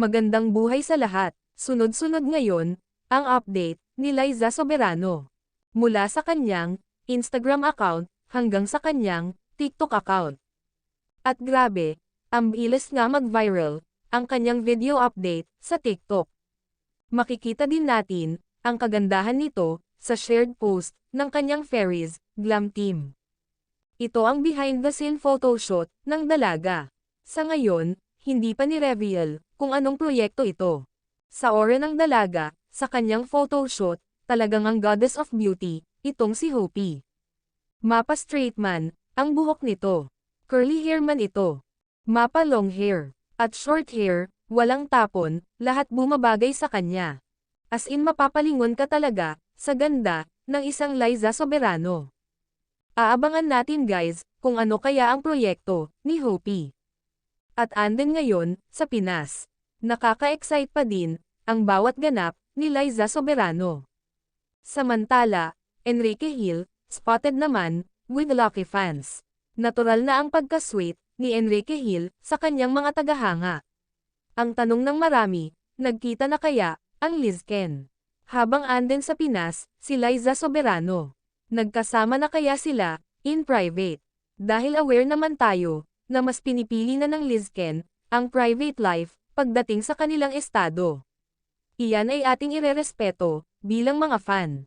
Magandang buhay sa lahat. Sunod-sunod ngayon, ang update ni Liza Soberano. Mula sa kanyang Instagram account hanggang sa kanyang TikTok account. At grabe, ang bilis nga mag-viral ang kanyang video update sa TikTok. Makikita din natin ang kagandahan nito sa shared post ng kanyang fairies, glam team. Ito ang behind the scene photoshoot ng dalaga. Sa ngayon, hindi pa ni-reveal kung anong proyekto ito. Sa ora ng dalaga, sa kanyang photoshoot, talagang ang goddess of beauty, itong si Hopi. Mapa straight man, ang buhok nito. Curly hair man ito. Mapa long hair. At short hair, walang tapon, lahat bumabagay sa kanya. As in mapapalingon ka talaga, sa ganda, ng isang Liza Soberano. Aabangan natin guys, kung ano kaya ang proyekto, ni Hopi. At andin ngayon, sa Pinas. Nakaka-excite pa din, ang bawat ganap, ni Liza Soberano. Samantala, Enrique Hill, spotted naman, with lucky fans. Natural na ang pagka-sweet, ni Enrique Hill, sa kanyang mga tagahanga. Ang tanong ng marami, nagkita na kaya, ang Lizken? Habang andin sa Pinas, si Liza Soberano. Nagkasama na kaya sila, in private. Dahil aware naman tayo, na mas pinipili na ng Lizken, ang private life, pagdating sa kanilang estado. Iyan ay ating irerespeto, bilang mga fan.